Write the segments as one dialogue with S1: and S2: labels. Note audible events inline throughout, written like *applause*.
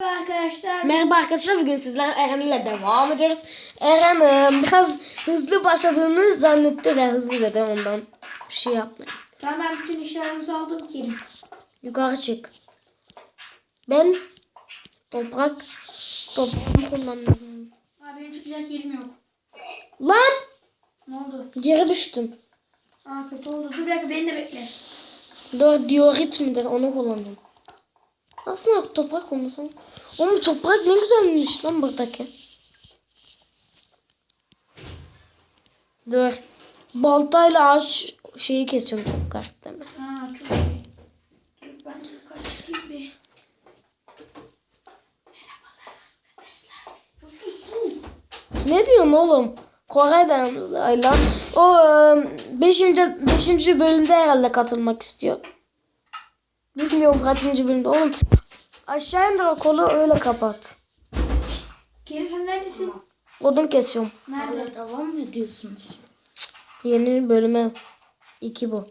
S1: Merhaba arkadaşlar.
S2: Merhaba arkadaşlar bugün sizler Eren ile devam ediyoruz. Eren e, biraz hızlı başladığını zannetti ve hızlı dedi ondan bir şey yapmayın.
S1: Tamam ben bütün işlerimizi aldım Kerim.
S2: Yukarı çık. Ben toprak toprak kullanıyorum.
S1: Abi benim çıkacak yerim yok.
S2: Lan
S1: Ne oldu?
S2: geri düştüm.
S1: Aa kötü oldu. Dur bir dakika beni de bekle.
S2: Dur diorit midir onu kullandım. Aslında toprak kullansam. Oğlum toprak ne güzelmiş lan buradaki. Dur. Baltayla ağaç şeyi kesiyorum çok garip değil mi?
S1: Çok iyi. Dur ben.
S2: Ne diyorsun oğlum? Kore'den lan. O 5. beşinci bölümde herhalde katılmak istiyor. Bilmiyorum kaçıncı bölümde oğlum. Aşağı indir o kolu öyle kapat.
S1: Kerim sen neredesin?
S2: Odun kesiyorum.
S1: Nerede?
S3: devam mı ediyorsunuz?
S2: Yeni bölüme 2 bu.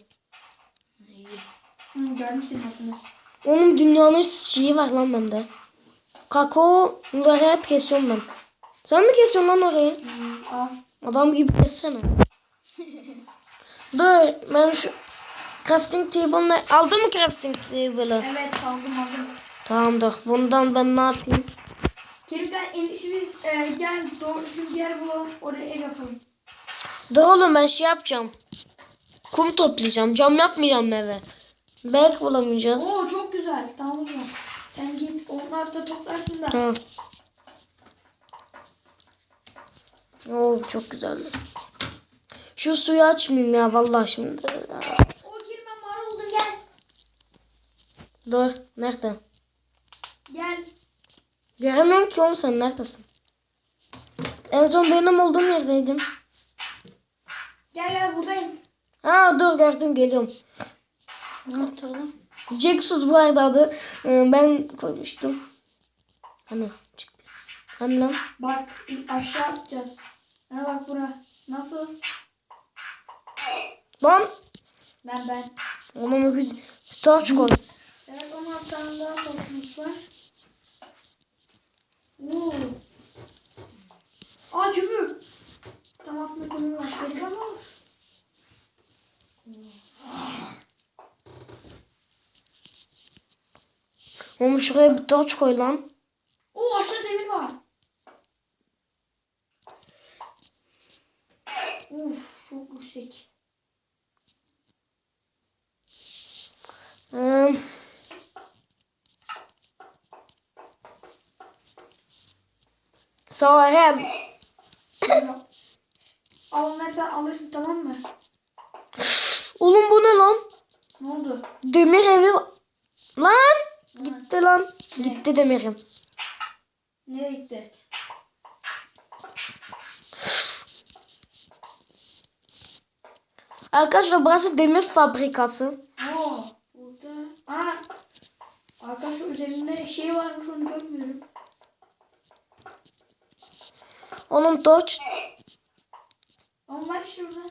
S1: Hı, görmüşsün aklını.
S2: Onun dünyanın şeyi var lan bende. Kakaoları hep kesiyorum ben. Sen mi kesiyorsun lan orayı?
S1: Al.
S2: Adam gibi kessene. *laughs* Dur ben şu crafting table'ını aldın mı crafting table'ı?
S1: Evet aldım aldım.
S2: Tamam dur bundan ben ne yapayım?
S1: Kerim gel en iyisi biz e, gel doğru düzgün bir yer bulalım. Oraya ev yapalım.
S2: Dur oğlum ben şey yapacağım. Kum toplayacağım. Cam yapmayacağım eve. Belki bulamayacağız.
S1: Oo çok güzel. Tamam zaman. Sen git onları da toplarsın da.
S2: Ha. Oo çok güzeldi. Şu suyu açmayayım ya vallahi şimdi.
S1: O Kerim ben mağara buldum gel.
S2: Dur nerede?
S1: Gel.
S2: Göremiyorum ki oğlum sen neredesin? En son benim olduğum yerdeydim.
S1: Gel gel buradayım.
S2: Ha dur gördüm geliyorum.
S3: Lan?
S2: Jaxus bu arada adı. Ee, Ben koymuştum. Hani çık. Hani lan?
S1: Bak aşağı atacağız. Ha bak bura. Nasıl?
S2: Lan!
S1: Ben ben.
S2: Onu bir taç koy.
S1: Evet 16 tane daha toplumuz var. Oo. Aa kömür. Tam altında kömür var. Geri ne olur?
S2: Oğlum şuraya bir taç koy lan.
S1: Oo aşağıda demir var. Uf çok yüksek.
S2: Ee, Eren.
S1: Al onları sen alırsın tamam mı?
S2: Oğlum bu ne lan?
S1: Ne oldu?
S2: Demir evi. Lan! Gitti lan. Gitti demirim.
S1: Nereye gitti?
S2: Arkadaşlar burası demir fabrikası.
S1: Oo burada. Aa. Arkadaşlar üzerinde şey varmış onu görmüyorum.
S2: Onun taç.
S1: Ama bak işte burada.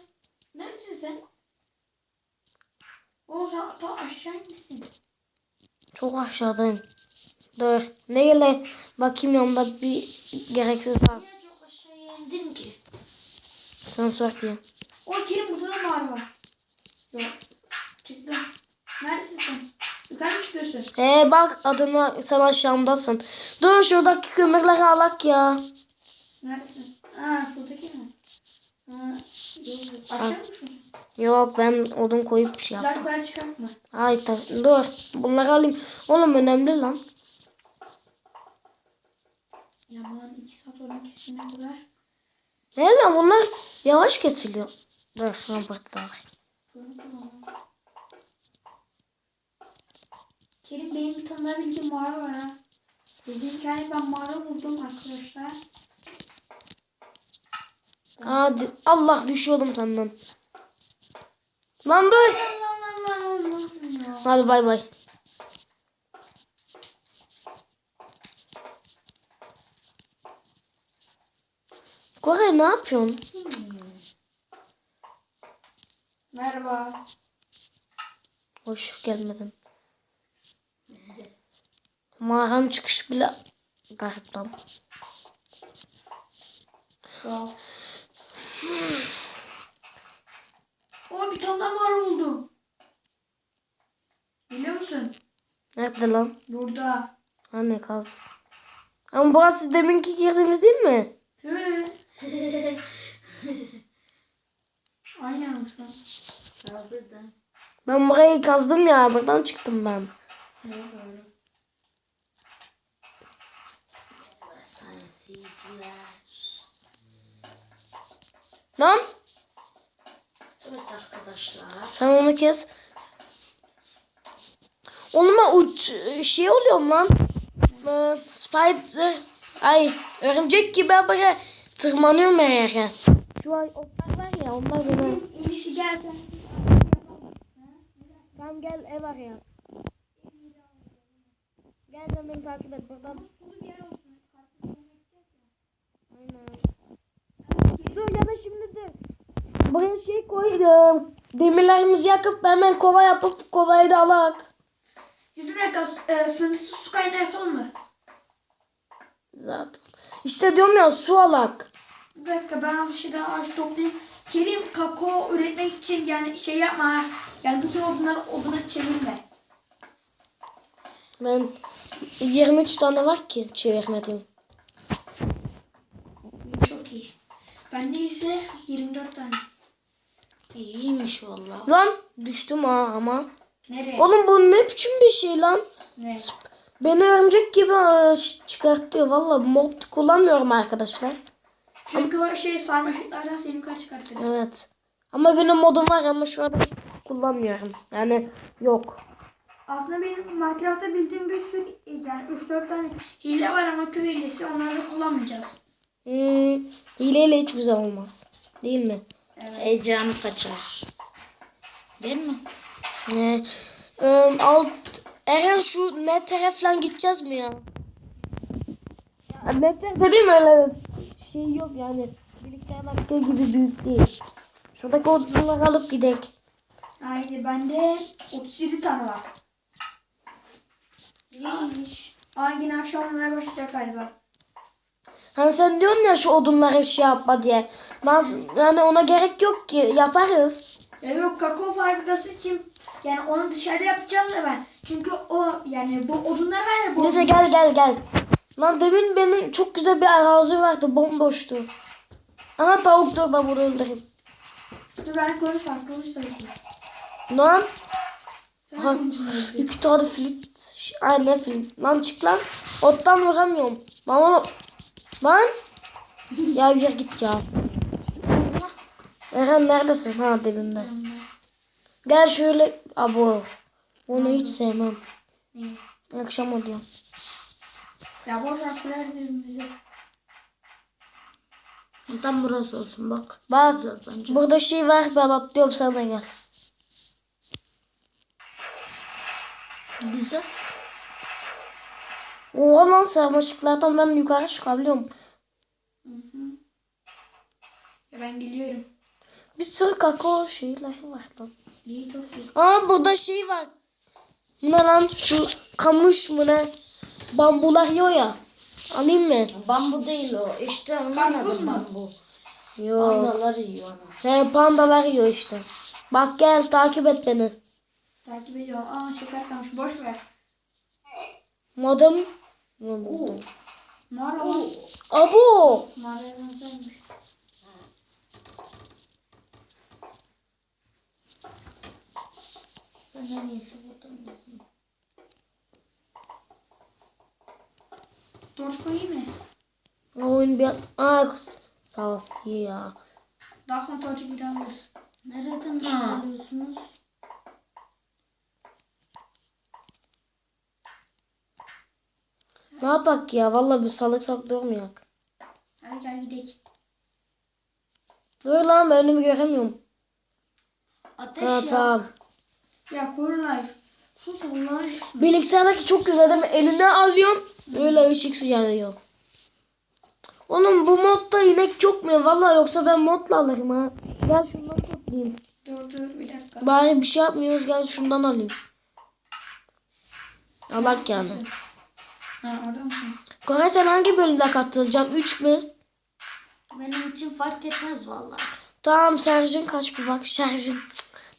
S1: Neredesin sen? O sen ta aşağı inmişsin.
S2: Çok aşağıdayım. Dur. Ne gele bakayım yanımda bir gereksiz var.
S3: Niye çok aşağıya indin ki?
S2: Sensör diye.
S1: O Kerim burada da var. Yok. Çıktım. Neredesin sen? Yukarı mı çıkıyorsun?
S2: Ee bak adına sen aşağımdasın. Dur şuradaki kömürleri alak ya.
S1: Neredesin? Aa şuradaki mi? Ha, yok. Aşağı mı şu?
S2: Yok ben odun koyup bir şey yaptım.
S1: yukarı çıkartma.
S2: Ay ta- dur. Bunları alayım. Oğlum önemli lan.
S1: Ya bana iki saat kesene kadar.
S2: Ne lan bunlar yavaş kesiliyor. Dur şuna bak da var.
S1: Bunu kullanalım. Kerim benim bir tane daha bildiğim mağara var ha. Dediğim yani ben mağara buldum arkadaşlar.
S2: Hadi Allah düşüyordum senden. Lan dur. Hadi bay bay. Kore ne yapıyorsun?
S1: Merhaba.
S2: Hoş gelmedin. Mağaranın çıkışı bile garip lan.
S1: Wow. O bir tane daha mağara oldu. Biliyor musun?
S2: Nerede lan?
S1: Burada.
S2: Hani kaz. Ama burası deminki girdiğimiz değil mi?
S1: Hı. Aynen.
S2: Ben burayı kazdım ya. Buradan çıktım ben.
S3: Sayısıydılar.
S2: Lan
S3: Evet arkadaşlar.
S2: sen onu kes. Ben uç, şey oluyorum lan. Ee, spider. Ay örümcek gibi böyle tırmanıyorum her yere. Şu an otlar var ya onlar beni.
S1: İyisi geldi.
S2: Tamam gel ev arayalım. Gel sen beni takip et buradan. Aynen. Dur ya da şimdi. Buraya şey koydum. Demirlerimizi yakıp hemen kova yapıp kovayı da alak.
S1: Dakika e, sınırsız su kaynağı yapalım mı?
S2: Zaten. İşte diyorum ya su alak.
S1: Bir dakika ben bir şey daha ağaç toplayayım. Kerim kakao üretmek için yani şey yapma. ha. Yani bütün odunları oduna çevirme.
S2: Ben 23 tane var ki çevirmedim.
S1: Çok iyi. Bende ise 24 tane.
S3: İyiymiş valla.
S2: Lan düştüm ha ama.
S1: Nereye?
S2: Oğlum bu ne biçim bir şey lan?
S1: Ne?
S2: Beni örümcek gibi e, çıkartıyor. Valla mod kullanmıyorum arkadaşlar.
S1: Çünkü o şey sarmaşıklardan seni yukarı çıkartır.
S2: Evet. Ama benim modum var ama şu an kullanmıyorum. Yani yok.
S1: Aslında benim Minecraft'ta bildiğim bir sürü yani 3-4 tane hile var ama köy hilesi onları kullanmayacağız.
S2: Hmm, hileyle hiç güzel olmaz. Değil mi?
S1: Evet.
S3: Heyecanı kaçar. Değil mi?
S2: Ee, e, alt Eren şu Nether'e falan gideceğiz mi ya? ya Nether dediğim öyle bir şey yok yani. Bilgisayar dakika gibi büyük değil. Şuradaki odunları alıp gidek.
S1: Haydi bende 37 tane var.
S3: İyiymiş.
S1: Aa yine akşam olmaya başlayacak galiba.
S2: Hani sen diyorsun ya şu odunları şey yapma diye. Naz, yani ona gerek yok ki yaparız.
S1: Ya yok kakao fabrikası için yani onu dışarıda yapacağım da ben. Çünkü o yani bu odunlar var ya bu
S2: Neyse gel gel gel. Lan demin benim çok güzel bir arazi vardı bomboştu. Aha tavuk dur ben bunu öldüreyim.
S1: Dur ben konuş var konuş tabii ki.
S2: Lan ha, iki tane flit. Ay ne flit. Lan çık lan. Ottan vuramıyorum. Lan oğlum. Lan. *laughs* ya yürü git ya. Eren neredesin? Ha dibimde. Gel şöyle. Abo. Onu hiç sevmem. Akşam oluyor.
S1: Ya boş kurarız evimizi.
S3: Tam burası olsun bak.
S2: Bak burada şey var ben atlıyorum sana gel.
S3: Güzel.
S2: Oha lan sarmaşıklardan ben yukarı çıkabiliyorum.
S1: Hı hı. Ya ben geliyorum.
S2: Bir sürü kakao şeyleri var lan. Aa burada şey var. Ne lan şu kamış mı ne? Bambular yiyor ya. Alayım mı?
S3: Bambu değil o. İşte onun
S1: Karpuz
S3: adı bambu.
S2: Yok.
S3: Pandalar yiyor onu.
S2: He pandalar yiyor işte. Bak gel takip et beni.
S1: Takip ediyorum. Aa şeker kalmış. Boş ver.
S2: Modem. Buldum?
S1: Mağara.
S2: Abo.
S1: Mağaraya
S3: Ben en iyisi buradan yazayım.
S1: Torç koyayım mı?
S2: Oyun bir... Aa kız. Sağ ol. İyi ya.
S1: Daha torcu bir alırız.
S3: Nereden alıyorsunuz?
S2: Ne yapak ya? Vallahi bir salık durmayak.
S1: Hadi gel gidelim.
S2: Dur lan ben önümü göremiyorum.
S3: Ateş
S2: Ha
S3: ya.
S2: tamam.
S1: Ya korunay. Sus Allah aşkına.
S2: Bilgisayardaki çok güzel değil mi? Eline alıyorum. Öyle ışık yanıyor. Oğlum bu modda inek yok mu? ya? Vallahi yoksa ben modla alırım ha. Gel şundan toplayayım.
S1: Dur dur bir dakika.
S2: Bari bir şey yapmıyoruz gel şundan alayım. Alak yani.
S1: Ha orada mısın?
S2: Koray sen hangi bölümde katılacaksın? 3 mü?
S3: Benim için fark etmez vallahi.
S2: Tamam şarjın kaç bir bak şarjın.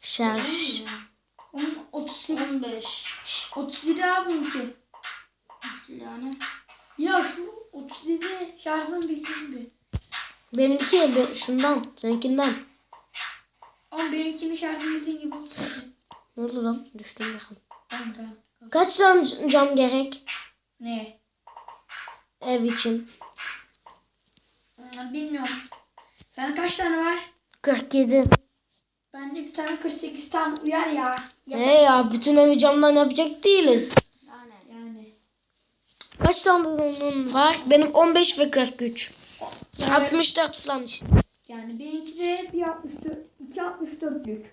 S2: Şarj.
S1: Onun 38.
S3: 15.
S1: 37 abi bununki.
S3: Nasıl yani?
S1: Ya şu 37 şarjın bildiğin bir.
S2: Benimki be- şundan seninkinden.
S1: Ama benimkinin şarjın bildiğin gibi 37.
S2: Ne oldu lan? Düştüm bakalım.
S1: Tamam tamam.
S2: Kaç tane cam gerek
S1: Ne?
S2: ev için?
S1: Hmm, Bilmiyorum. Senin kaç tane var?
S2: 47.
S1: Bende bir tane 48 tam uyar ya. Yap-
S2: He ya bütün evi camdan yapacak değiliz.
S3: Yani.
S1: Yani.
S2: Kaç tane onun var? Benim 15 ve 43.
S1: Yani,
S2: 64 falan işte.
S1: yani benimki de bir 64, 2 64'lük.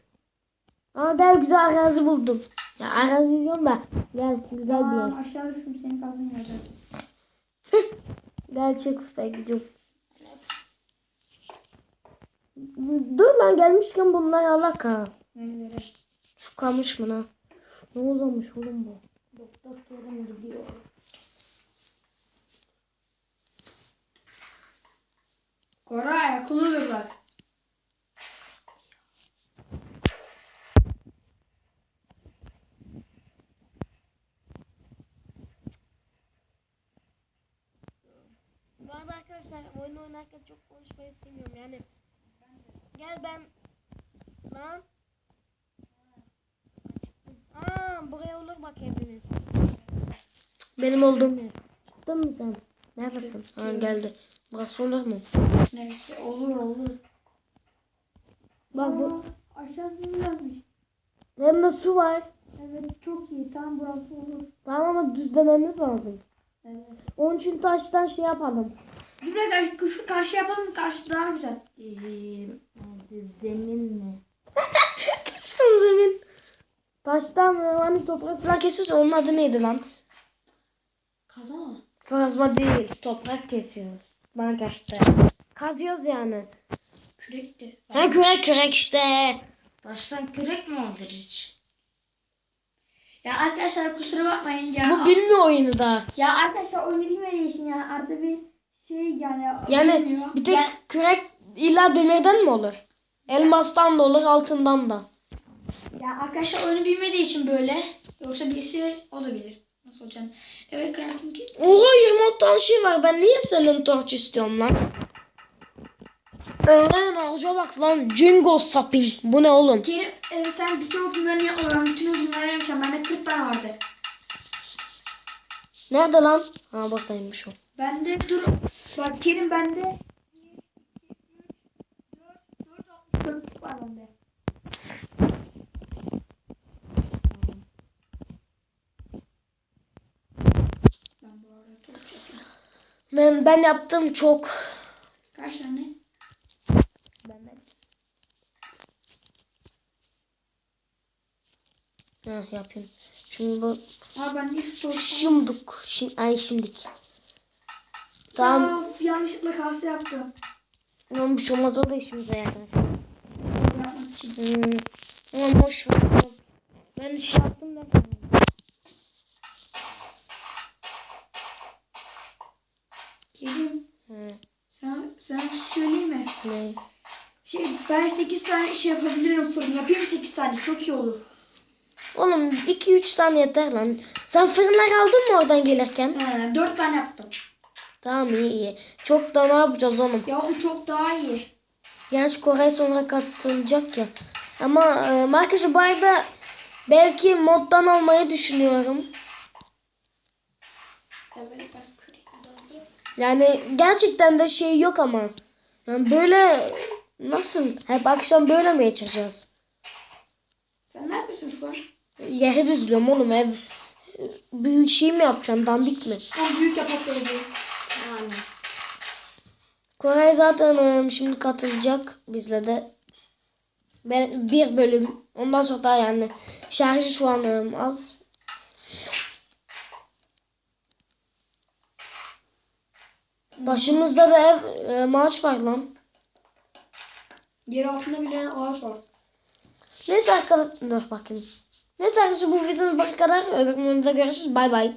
S2: Aa gel güzel arazi buldum. Ya arazi diyorum da gel güzel bir yer.
S1: Aşağı düştüm senin kaldığın yerden.
S2: Gel çek usta gidiyorum. Dur lan gelmişken bunlar alaka.
S1: Nerelere?
S2: Şu kamış mı lan? Ne uzamış oğlum bu?
S1: Doktorum gidiyor. Koray akıllı dur bak.
S2: Bu arada arkadaşlar oyun oynarken çok konuşmayı sevmiyorum yani. Gel ben lan. Aa buraya olur bak hepiniz. Benim olduğum yer. Çıktın mı sen? Neredesin? Ha geldi. Burası olur mu?
S1: Neyse olur olur.
S2: Bak bu.
S1: Aşağısı yazmış.
S2: Hem de su var.
S1: Evet çok iyi. Tam burası olur.
S2: Tamam ama düzlememiz lazım.
S1: Evet.
S2: Onun için taştan şey yapalım.
S1: Bir dakika şu karşı yapalım. Karşı daha güzel.
S3: Ee, zemin mi? *laughs*
S2: Taştan zemin. Taştan hani toprak falan kesiyorsa onun adı neydi lan?
S1: Kazma mı?
S2: Kazma değil. Toprak kesiyoruz. Bana kaçtı. Kazıyoruz yani.
S1: Kürek de.
S2: Ha kürek kürek işte.
S3: Baştan kürek mi olur hiç?
S1: Ya arkadaşlar kusura bakmayın ya.
S2: Bu bilmiyor oyunu da.
S1: Ya arkadaşlar oyunu bilmediği için yani artı bir şey yani.
S2: Yani
S1: bilmiyor.
S2: bir tek
S1: Ya-
S2: kürek illa demirden mi olur? Elmastan da olur, altından da.
S1: Ya arkadaşlar oyunu bilmediği için böyle. Yoksa birisi olabilir. Nasıl olacağını. Evet crafting kit.
S2: Oha 26 tane şey var. Ben niye senin torç istiyorum lan? Öğren ağaca bak lan. Jingo saping. Bu ne oğlum?
S1: Kerim e, sen bütün odunlarını yapma. Ben bütün odunları yapacağım. Bende 40 tane vardı.
S2: Nerede lan? Ha buradaymış o.
S1: Bende dur. Bak Kerim bende. 4 4 var bende. Ben.
S2: Ben, ben yaptım çok.
S1: Kaç tane?
S2: Ben Ha yapayım. Şimdi bu
S1: Aa ben de
S2: şimdik. Şim, ay şimdik. Tamam.
S1: Of, yanlışlıkla kase yaptım.
S2: Tamam bir şey olmaz o da işimize yarar. Hmm. Ama boş ver. Ben şey yaptım da.
S1: Kerim
S2: Hı.
S1: sen, sen söyleyeyim mi?
S2: Ne?
S1: Şey ben 8 tane şey yapabilirim fırın. Yapayım 8 tane. Çok iyi olur.
S2: Oğlum 2-3 tane yeter lan. Sen fırınlar aldın mı oradan gelirken?
S1: He, 4 tane yaptım.
S2: Tamam iyi iyi. Çok da ne yapacağız oğlum?
S1: Ya o çok daha iyi.
S2: Gerçi Koray sonra katılacak ya. Ama e, bu arada belki moddan almayı düşünüyorum. Yani gerçekten de şey yok ama. Yani böyle nasıl? Hep akşam böyle mi geçireceğiz?
S1: Sen ne yapıyorsun şu an?
S2: Yeri düzlüyorum oğlum ev. Büyük şey mi yapacaksın dandik mi?
S1: Ben büyük yapak böyle.
S3: Yani.
S2: Koray zaten e, şimdi katılacak bizle de. Ben bir bölüm. Ondan sonra da yani şarjı şu an e, az. Başımızda da ev e, maaş var lan.
S1: Yer altında bile ağaç var.
S2: Neyse arkadaşlar bakayım. Neyse arkadaşlar bu videonun bu kadar. Öbür bölümde görüşürüz. Bay bay.